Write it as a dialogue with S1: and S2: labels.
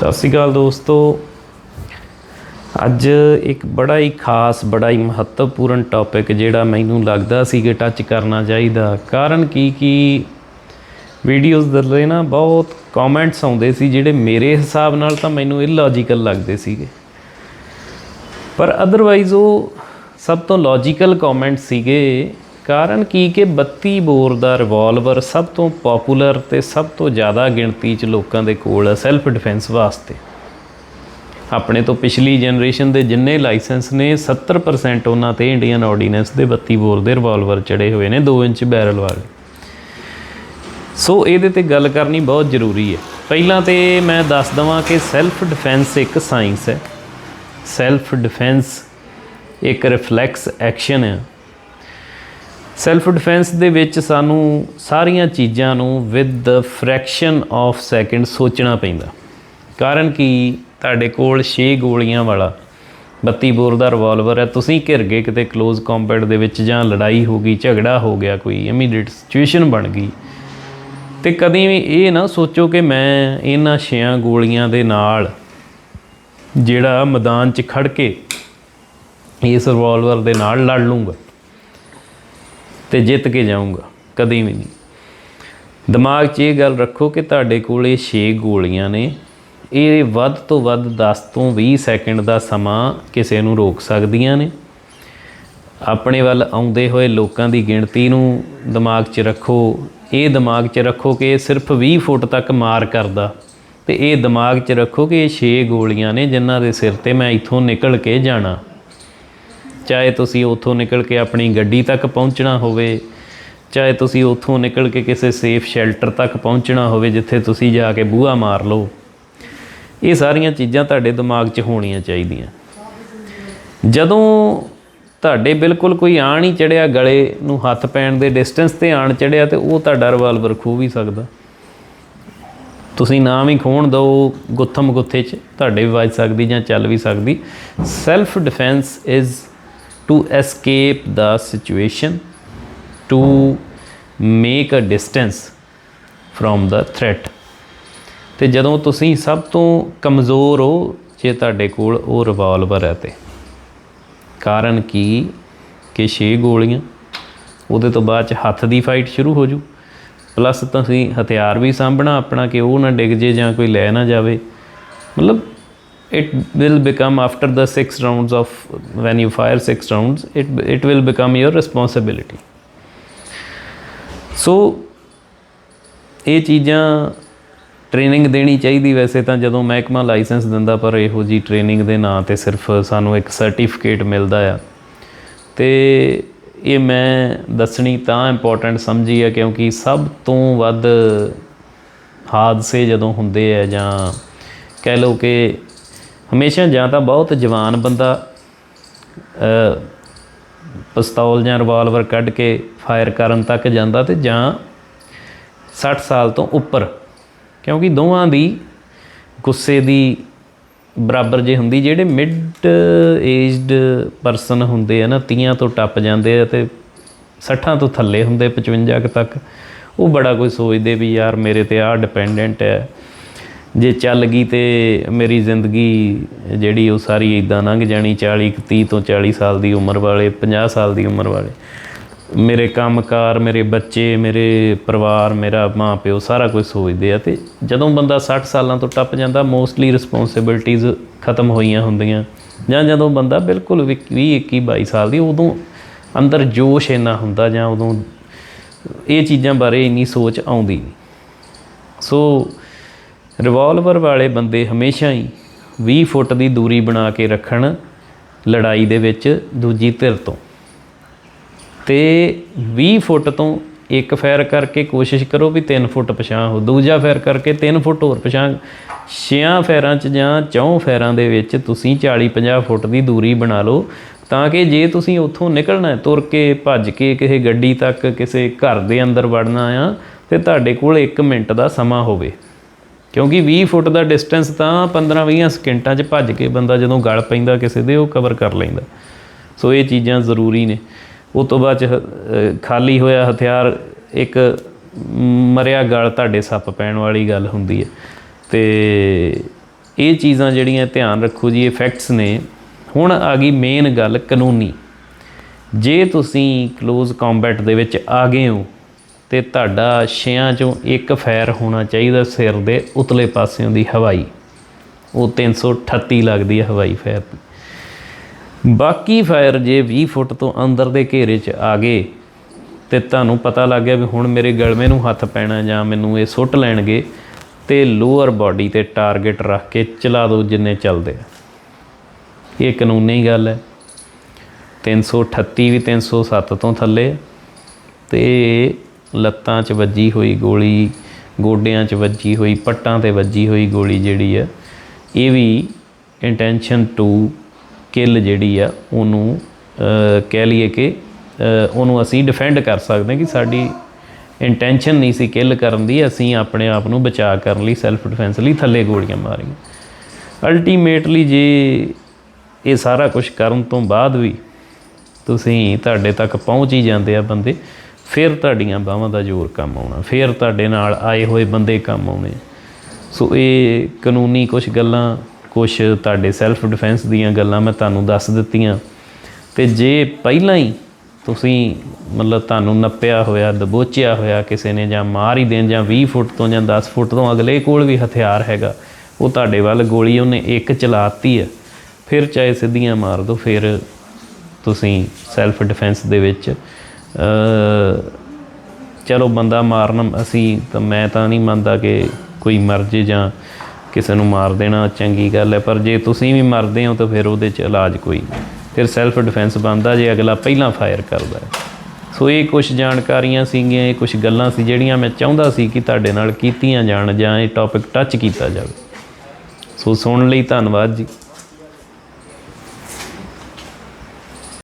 S1: ਸਤਿ ਸ਼੍ਰੀ ਅਕਾਲ ਦੋਸਤੋ। ਅੱਜ ਇੱਕ ਬੜਾ ਹੀ ਖਾਸ, ਬੜਾ ਹੀ ਮਹੱਤਵਪੂਰਨ ਟੌਪਿਕ ਜਿਹੜਾ ਮੈਨੂੰ ਲੱਗਦਾ ਸੀ ਕਿ ਟੱਚ ਕਰਨਾ ਚਾਹੀਦਾ। ਕਾਰਨ ਕੀ ਕੀ ਵੀਡੀਓਜ਼ ਦੇ ਨਾ ਬਹੁਤ ਕਮੈਂਟਸ ਆਉਂਦੇ ਸੀ ਜਿਹੜੇ ਮੇਰੇ ਹਿਸਾਬ ਨਾਲ ਤਾਂ ਮੈਨੂੰ ਇਲੌਜੀਕਲ ਲੱਗਦੇ ਸੀਗੇ। ਪਰ ਅਦਰਵਾਈਜ਼ ਉਹ ਸਭ ਤੋਂ ਲੌਜੀਕਲ ਕਮੈਂਟ ਸੀਗੇ ਕਾਰਨ ਕੀ ਕਿ 32 ਬੋਰ ਦਾ ਰਿਵਾਲਵਰ ਸਭ ਤੋਂ ਪਪੂਲਰ ਤੇ ਸਭ ਤੋਂ ਜ਼ਿਆਦਾ ਗਿਣਤੀ 'ਚ ਲੋਕਾਂ ਦੇ ਕੋਲ ਹੈ ਸੈਲਫ ਡਿਫੈਂਸ ਵਾਸਤੇ। ਆਪਣੇ ਤੋਂ ਪਿਛਲੀ ਜਨਰੇਸ਼ਨ ਦੇ ਜਿੰਨੇ ਲਾਇਸੈਂਸ ਨੇ 70% ਉਹਨਾਂ ਤੇ ਇੰਡੀਅਨ ਆਰਡੀਨੈਂਸ ਦੇ 32 ਬੋਰ ਦੇ ਰਿਵਾਲਵਰ ਚੜੇ ਹੋਏ ਨੇ 2 ਇੰਚ ਬੈਰਲ ਵਾਲੇ। ਸੋ ਇਹਦੇ ਤੇ ਗੱਲ ਕਰਨੀ ਬਹੁਤ ਜ਼ਰੂਰੀ ਹੈ। ਪਹਿਲਾਂ ਤੇ ਮੈਂ ਦੱਸ ਦਵਾਂ ਕਿ ਸੈਲਫ ਡਿਫੈਂਸ ਇੱਕ ਸਾਇੰਸ ਹੈ। ਸੈਲਫ ਡਿਫੈਂਸ ਇੱਕ ਰਿਫਲੈਕਸ ਐਕਸ਼ਨ ਹੈ। ਸੈਲਫ ਡਿਫੈਂਸ ਦੇ ਵਿੱਚ ਸਾਨੂੰ ਸਾਰੀਆਂ ਚੀਜ਼ਾਂ ਨੂੰ with the fraction of second ਸੋਚਣਾ ਪੈਂਦਾ। ਕਾਰਨ ਕਿ? ਤੁਹਾਡੇ ਕੋਲ 6 ਗੋਲੀਆਂ ਵਾਲਾ 32 ਬੋਰ ਦਾ ਰਿਵਾਲਵਰ ਹੈ। ਤੁਸੀਂ ਘਿਰ ਗਏ ਕਿਤੇ ক্লোਜ਼ ਕੰਬੈਟ ਦੇ ਵਿੱਚ ਜਾਂ ਲੜਾਈ ਹੋ ਗਈ, ਝਗੜਾ ਹੋ ਗਿਆ ਕੋਈ ਇਮੀਡੀਏਟ ਸਿਚੁਏਸ਼ਨ ਬਣ ਗਈ। ਤੇ ਕਦੀ ਵੀ ਇਹ ਨਾ ਸੋਚੋ ਕਿ ਮੈਂ ਇਹਨਾਂ ਛਿਆਂ ਗੋਲੀਆਂ ਦੇ ਨਾਲ ਜਿਹੜਾ ਮੈਦਾਨ 'ਚ ਖੜ ਕੇ ਇਸ ਰਿਵਾਲਵਰ ਦੇ ਨਾਲ ਲੜ ਲੂੰਗਾ। ਤੇ ਜਿੱਤ ਕੇ ਜਾਊਂਗਾ, ਕਦੀ ਵੀ ਨਹੀਂ। ਦਿਮਾਗ 'ਚ ਇਹ ਗੱਲ ਰੱਖੋ ਕਿ ਤੁਹਾਡੇ ਕੋਲ ਇਹ 6 ਗੋਲੀਆਂ ਨੇ, ਇਹ ਵੱਧ ਤੋਂ ਵੱਧ 10 ਤੋਂ 20 ਸੈਕਿੰਡ ਦਾ ਸਮਾਂ ਕਿਸੇ ਨੂੰ ਰੋਕ ਸਕਦੀਆਂ ਨੇ। ਆਪਣੇ ਵੱਲ ਆਉਂਦੇ ਹੋਏ ਲੋਕਾਂ ਦੀ ਗਿਣਤੀ ਨੂੰ ਦਿਮਾਗ 'ਚ ਰੱਖੋ, ਇਹ ਦਿਮਾਗ 'ਚ ਰੱਖੋ ਕਿ ਇਹ ਸਿਰਫ 20 ਫੁੱਟ ਤੱਕ ਮਾਰ ਕਰਦਾ। ਤੇ ਇਹ ਦਿਮਾਗ 'ਚ ਰੱਖੋ ਕਿ ਇਹ 6 ਗੋਲੀਆਂ ਨੇ, ਜਿਨ੍ਹਾਂ ਦੇ ਸਿਰ ਤੇ ਮੈਂ ਇੱਥੋਂ ਨਿਕਲ ਕੇ ਜਾਣਾ। ਚਾਹੇ ਤੁਸੀਂ ਉੱਥੋਂ ਨਿਕਲ ਕੇ ਆਪਣੀ ਗੱਡੀ ਤੱਕ ਪਹੁੰਚਣਾ ਹੋਵੇ, ਚਾਹੇ ਤੁਸੀਂ ਉੱਥੋਂ ਨਿਕਲ ਕੇ ਕਿਸੇ ਸੇਫ ਸ਼ੈਲਟਰ ਤੱਕ ਪਹੁੰਚਣਾ ਹੋਵੇ, ਜਿੱਥੇ ਤੁਸੀਂ ਜਾ ਕੇ ਬੂਹਾ ਮਾਰ ਲਓ। ਇਹ ਸਾਰੀਆਂ ਚੀਜ਼ਾਂ ਤੁਹਾਡੇ ਦਿਮਾਗ 'ਚ ਹੋਣੀਆਂ ਚਾਹੀਦੀਆਂ। ਜਦੋਂ ਤੁਹਾਡੇ ਬਿਲਕੁਲ ਕੋਈ ਆਣ ਹੀ ਚੜਿਆ ਗਲੇ ਨੂੰ ਹੱਥ ਪੈਣ ਦੇ ਡਿਸਟੈਂਸ ਤੇ ਆਣ ਚੜਿਆ ਤੇ ਉਹ ਤੁਹਾਡਾ ਰਿਵਾਲਵਰ ਖੋ ਵੀ ਸਕਦਾ। ਤੁਸੀਂ ਨਾਮ ਹੀ ਖੋਣ ਦਿਓ ਗੁੱਥਮ ਗੁੱਥੇ 'ਚ, ਤੁਹਾਡੇ ਵੀ ਵੱਜ ਸਕਦੀ ਜਾਂ ਚੱਲ ਵੀ ਸਕਦੀ। Self defence is to escape the situation to make a distance from the threat ਤੇ ਜਦੋਂ ਤੁਸੀਂ ਸਭ ਤੋਂ ਕਮਜ਼ੋਰ ਹੋ, ਜੇ ਤੁਹਾਡੇ ਕੋਲ ਉਹ ਰਿਵਾਲਵਰ ਹੈ ਤੇ। ਕਾਰਨ ਕੀ? ਕਿ 6 ਗੋਲੀਆਂ, ਉਹਦੇ ਤੋਂ ਬਾਅਦ ਚ ਹੱਥ ਦੀ ਫਾਈਟ ਸ਼ੁਰੂ ਹੋ ਜੂ। ਪਲੱਸ ਤੁਸੀਂ ਹਥਿਆਰ ਵੀ ਸਾਂਭਣਾ ਆਪਣਾ, ਕਿ ਉਹ ਨਾ ਡਿੱਗ ਜੇ ਜਾਂ ਕੋਈ ਲੈ ਨਾ ਜਾਵੇ। ਮਤਲਬ it will become after the six rounds of, when you fire six rounds, it it will become your responsibility. ਸੋ ਇਹ ਚੀਜ਼ਾਂ ਟ੍ਰੇਨਿੰਗ ਦੇਣੀ ਚਾਹੀਦੀ ਵੈਸੇ ਤਾਂ ਜਦੋਂ ਮਹਿਕਮਾ ਲਾਇਸੈਂਸ ਦਿੰਦਾ, ਪਰ ਇਹੋ ਜੀ ਟ੍ਰੇਨਿੰਗ ਦੇ ਨਾਂ ਤੇ ਸਿਰਫ ਸਾਨੂੰ ਇੱਕ ਸਰਟੀਫਿਕੇਟ ਮਿਲਦਾ ਆ। ਤੇ ਇਹ ਮੈਂ ਦੱਸਣੀ ਤਾਂ ਇੰਪੋਰਟੈਂਟ ਸਮਝੀ ਹੈ ਕਿਉਂਕਿ ਸਭ ਤੋਂ ਵੱਧ ਹਾਦਸੇ ਜਦੋਂ ਹੁੰਦੇ ਆ ਜਾਂ ਕਹਿ ਲਓ ਕਿ ਹਮੇਸ਼ਾ ਜਾਂ ਤਾਂ ਬਹੁਤ ਜਵਾਨ ਬੰਦਾ ਪਿਸਤੌਲ ਜਾਂ ਰਿਵਾਲਵਰ ਕੱਢ ਕੇ ਫਾਇਰ ਕਰਨ ਤੱਕ ਜਾਂਦਾ ਤੇ ਜਾਂ 60 ਸਾਲ ਤੋਂ ਉੱਪਰ। ਕਿਉਂਕਿ ਦੋਵਾਂ ਦੀ ਗੁੱਸੇ ਦੀ ਬਰਾਬਰ ਜੇ ਹੁੰਦੀ, ਜਿਹੜੇ ਮਿਡ ਏਜਡ ਪਰਸਨ ਹੁੰਦੇ ਆ ਨਾ ਤੀਆਂ ਤੋਂ ਟੱਪ ਜਾਂਦੇ ਆ ਤੇ 60 ਤੋਂ ਥੱਲੇ ਹੁੰਦੇ 55 ਕੁ ਤੱਕ, ਉਹ ਬੜਾ ਕੋਈ ਸੋਚਦੇ ਵੀ ਯਾਰ ਮੇਰੇ ਤੇ ਆਹ ਡਿਪੈਂਡੈਂਟ ਹੈ। ਜੇ ਚੱਲ ਗਈ ਤੇ ਮੇਰੀ ਜ਼ਿੰਦਗੀ ਜਿਹੜੀ ਉਹ ਸਾਰੀ ਇਦਾਂ ਲੰਘ ਜਾਣੀ 40 30 ਤੋਂ 40 ਸਾਲ ਦੀ ਉਮਰ ਵਾਲੇ 50 ਸਾਲ ਦੀ ਉਮਰ ਵਾਲੇ। ਮੇਰੇ ਕੰਮਕਾਰ, ਮੇਰੇ ਬੱਚੇ, ਮੇਰੇ ਪਰਿਵਾਰ, ਮੇਰਾ ਮਾਂ ਪਿਓ ਸਾਰਾ ਕੁਝ ਸੋਚਦੇ ਆ ਤੇ ਜਦੋਂ ਬੰਦਾ 60 ਸਾਲਾਂ ਤੋਂ ਟੱਪ ਜਾਂਦਾ ਮੋਸਟਲੀ ਰਿਸਪੌਂਸਿਬਿਲਟੀਆਂ ਖਤਮ ਹੋਈਆਂ ਹੁੰਦੀਆਂ। ਜਾਂ ਜਦੋਂ ਬੰਦਾ ਬਿਲਕੁਲ 20 21 22 ਸਾਲ ਦੀ, ਉਦੋਂ ਅੰਦਰ ਜੋਸ਼ ਇੰਨਾ ਹੁੰਦਾ ਜਾਂ ਉਦੋਂ ਇਹ ਚੀਜ਼ਾਂ ਬਾਰੇ ਇੰਨੀ ਸੋਚ ਆਉਂਦੀ ਨਹੀਂ। ਸੋ ਰਿਵਾਲਵਰ ਵਾਲੇ ਬੰਦੇ ਹਮੇਸ਼ਾ ਹੀ 20 ਫੁੱਟ ਦੀ ਦੂਰੀ ਬਣਾ ਕੇ ਰੱਖਣ ਲੜਾਈ ਦੇ ਵਿੱਚ ਦੂਜੀ ਧਿਰ ਤੋਂ। ਤੇ 20 ਫੁੱਟ ਤੋਂ ਇੱਕ ਫਾਇਰ ਕਰਕੇ ਕੋਸ਼ਿਸ਼ ਕਰੋ ਵੀ 3 ਫੁੱਟ ਪਛਾਂ ਹੋ, ਦੂਜਾ ਫਾਇਰ ਕਰਕੇ 3 ਫੁੱਟ ਹੋਰ ਪਛਾਂ ਛਿਆਂ ਫਾਇਰਾਂ 'ਚ ਜਾਂ ਚੌਂ ਫਾਇਰਾਂ ਦੇ ਵਿੱਚ ਤੁਸੀਂ 40 50 ਫੁੱਟ ਦੀ ਦੂਰੀ ਬਣਾ ਲਓ ਤਾਂ ਕਿ ਜੇ ਤੁਸੀਂ ਉੱਥੋਂ ਨਿਕਲਣਾ ਤੁਰ ਕੇ ਭੱਜ ਕੇ ਕਿਸੇ ਗੱਡੀ ਤੱਕ ਕਿਸੇ ਘਰ ਦੇ ਅੰਦਰ ਵੜਨਾ ਆ, ਤੇ ਤੁਹਾਡੇ ਕੋਲ 1 ਮਿੰਟ ਦਾ ਸਮਾਂ ਹੋਵੇ। ਕਿਉਂਕਿ 20 ਫੁੱਟ ਦਾ ਡਿਸਟੈਂਸ ਤਾਂ 15-20 ਸਕਿੰਟਾਂ 'ਚ ਭੱਜ ਕੇ ਬੰਦਾ ਜਦੋਂ ਗਲ ਪੈਂਦਾ ਕਿਸੇ ਦੇ, ਉਹ ਕਵਰ ਕਰ ਲੈਂਦਾ। ਸੋ ਇਹ ਚੀਜ਼ਾਂ ਜ਼ਰੂਰੀ ਨੇ। ਉਸ ਤੋਂ ਬਾਅਦ 'ਚ ਖਾਲੀ ਹੋਇਆ ਹਥਿਆਰ ਇੱਕ ਮਰਿਆ ਗਲ ਤੁਹਾਡੇ ਸੱਪ ਪੈਣ ਵਾਲੀ ਗੱਲ ਹੁੰਦੀ ਹੈ। ਤੇ ਇਹ ਚੀਜ਼ਾਂ ਜਿਹੜੀਆਂ ਧਿਆਨ ਰੱਖੋ ਜੀ ਇਫੈਕਟਸ ਨੇ। ਹੁਣ ਆ ਗਈ ਮੇਨ ਗੱਲ ਕਾਨੂੰਨੀ। ਜੇ ਤੁਸੀਂ ক্লোਜ਼ ਕੰਬੈਟ ਦੇ ਵਿੱਚ ਆ ਗਏ ਹੋ ਤੇ ਤੁਹਾਡਾ ਛਿਆਂ ਚੋਂ ਇੱਕ ਫੈਰ ਹੋਣਾ ਚਾਹੀਦਾ ਸਿਰ ਦੇ ਉਤਲੇ ਪਾਸਿਓਂ ਦੀ ਹਵਾਈ। ਉਹ 338 ਲੱਗਦੀ ਹੈ ਹਵਾਈ ਫੈਰ ਦੀ। ਬਾਕੀ ਫਾਇਰ ਜੇ 20 ਫੁੱਟ ਤੋਂ ਅੰਦਰ ਦੇ ਘੇਰੇ 'ਚ ਆ ਗਏ ਤੇ ਤੁਹਾਨੂੰ ਪਤਾ ਲੱਗ ਗਿਆ ਵੀ ਹੁਣ ਮੇਰੇ ਗਲਵੇਂ ਨੂੰ ਹੱਥ ਪੈਣਾ ਜਾਂ ਮੈਨੂੰ ਇਹ ਸੁੱਟ ਲੈਣਗੇ ਤੇ ਲੋਅਰ ਬਾਡੀ ਤੇ ਟਾਰਗੇਟ ਰੱਖ ਕੇ ਚਲਾ ਦਿਓ ਜਿੰਨੇ ਚੱਲਦੇ ਆ। ਇਹ ਕਾਨੂੰਨੀ ਗੱਲ ਹੈ। 338 ਵੀ 307 ਤੋਂ ਥੱਲੇ ਹੈ ਤੇ ਲੱਤਾਂ 'ਚ ਵੱਜੀ ਹੋਈ ਗੋਲੀ, ਗੋਡਿਆਂ 'ਚ ਵੱਜੀ ਹੋਈ, ਪੱਟਾਂ ਤੇ ਵੱਜੀ ਹੋਈ ਗੋਲੀ ਜਿਹੜੀ ਆ, ਇਹ ਵੀ ਇੰਟੈਂਸ਼ਨ ਟੂ ਕਿਲ ਜਿਹੜੀ ਆ, ਉਹਨੂੰ ਕਹਿ ਲਈਏ ਕਿ ਉਹਨੂੰ ਅਸੀਂ ਡਿਫੈਂਡ ਕਰ ਸਕਦੇ ਕਿ ਸਾਡੀ ਇੰਟੈਂਸ਼ਨ ਨਹੀਂ ਸੀ ਕਿਲ ਕਰਨ ਦੀ, ਅਸੀਂ ਆਪਣੇ ਆਪ ਨੂੰ ਬਚਾ ਕਰਨ ਲਈ ਸੈਲਫ ਡਿਫੈਂਸ ਲਈ ਥੱਲੇ ਗੋਲੀਆਂ ਮਾਰੀਆਂ। ਅਲਟੀਮੇਟਲੀ ਜੇ ਇਹ ਸਾਰਾ ਕੁਝ ਕਰਨ ਤੋਂ ਬਾਅਦ ਵੀ ਤੁਸੀਂ ਤੁਹਾਡੇ ਤੱਕ ਪਹੁੰਚ ਹੀ ਜਾਂਦੇ ਆ ਬੰਦੇ ਫਿਰ ਤੁਹਾਡੀਆਂ ਬਾਹਾਂ ਦਾ ਜ਼ੋਰ ਕੰਮ ਆਉਣਾ, ਫਿਰ ਤੁਹਾਡੇ ਨਾਲ ਆਏ ਹੋਏ ਬੰਦੇ ਕੰਮ ਆਉਣੇ। ਸੋ ਇਹ ਕਾਨੂੰਨੀ ਕੁਝ ਗੱਲਾਂ ਕੁਝ ਤੁਹਾਡੇ ਸੈਲਫ ਡਿਫੈਂਸ ਦੀਆਂ ਗੱਲਾਂ ਮੈਂ ਤੁਹਾਨੂੰ ਦੱਸ ਦਿੱਤੀਆਂ। ਤੇ ਜੇ ਪਹਿਲਾਂ ਹੀ ਤੁਸੀਂ ਮਤਲਬ ਤੁਹਾਨੂੰ ਨੱਪਿਆ ਹੋਇਆ, ਦਬੋਚਿਆ ਹੋਇਆ ਕਿਸੇ ਨੇ ਜਾਂ ਮਾਰ ਹੀ ਦੇਣ ਜਾਂ 20 ਫੁੱਟ ਤੋਂ ਜਾਂ 10 ਫੁੱਟ ਤੋਂ ਅਗਲੇ ਕੋਲ ਵੀ ਹਥਿਆਰ ਹੈਗਾ, ਉਹ ਤੁਹਾਡੇ ਵੱਲ ਗੋਲੀ ਉਹਨੇ ਇੱਕ ਚਲਾਤੀ ਹੈ, ਫਿਰ ਚਾਹੇ ਸਿੱਧੀਆਂ ਮਾਰ ਦਿਓ ਫਿਰ ਤੁਸੀਂ ਸੈਲਫ ਡਿਫੈਂਸ ਦੇ ਵਿੱਚ ਚਲੋ ਬੰਦਾ ਮਾਰਨ ਅਸੀਂ ਤਾਂ ਮੈਂ ਤਾਂ ਨਹੀਂ ਮੰਨਦਾ ਕਿ ਕੋਈ ਮਰ ਜੇ ਜਾਂ ਕਿਸੇ ਨੂੰ ਮਾਰ ਦੇਣਾ ਚੰਗੀ ਗੱਲ ਹੈ, ਪਰ ਜੇ ਤੁਸੀਂ ਵੀ ਮਰਦੇ ਹੋ ਤਾਂ ਫਿਰ ਉਹਦੇ 'ਚ ਇਲਾਜ ਕੋਈ ਫਿਰ ਸੈਲਫ ਡਿਫੈਂਸ ਬਣਦਾ ਜੇ ਅਗਲਾ ਪਹਿਲਾਂ ਫਾਇਰ ਕਰਦਾ ਹੈ। ਸੋ ਇਹ ਕੁਝ ਜਾਣਕਾਰੀਆਂ ਸੀਗੀਆਂ, ਇਹ ਕੁਝ ਗੱਲਾਂ ਸੀ ਜਿਹੜੀਆਂ ਮੈਂ ਚਾਹੁੰਦਾ ਸੀ ਕਿ ਤੁਹਾਡੇ ਨਾਲ ਕੀਤੀਆਂ ਜਾਣ ਜਾਂ ਇਹ ਟੌਪਿਕ ਟੱਚ ਕੀਤਾ ਜਾਵੇ। ਸੋ ਸੁਣਨ ਲਈ ਧੰਨਵਾਦ ਜੀ।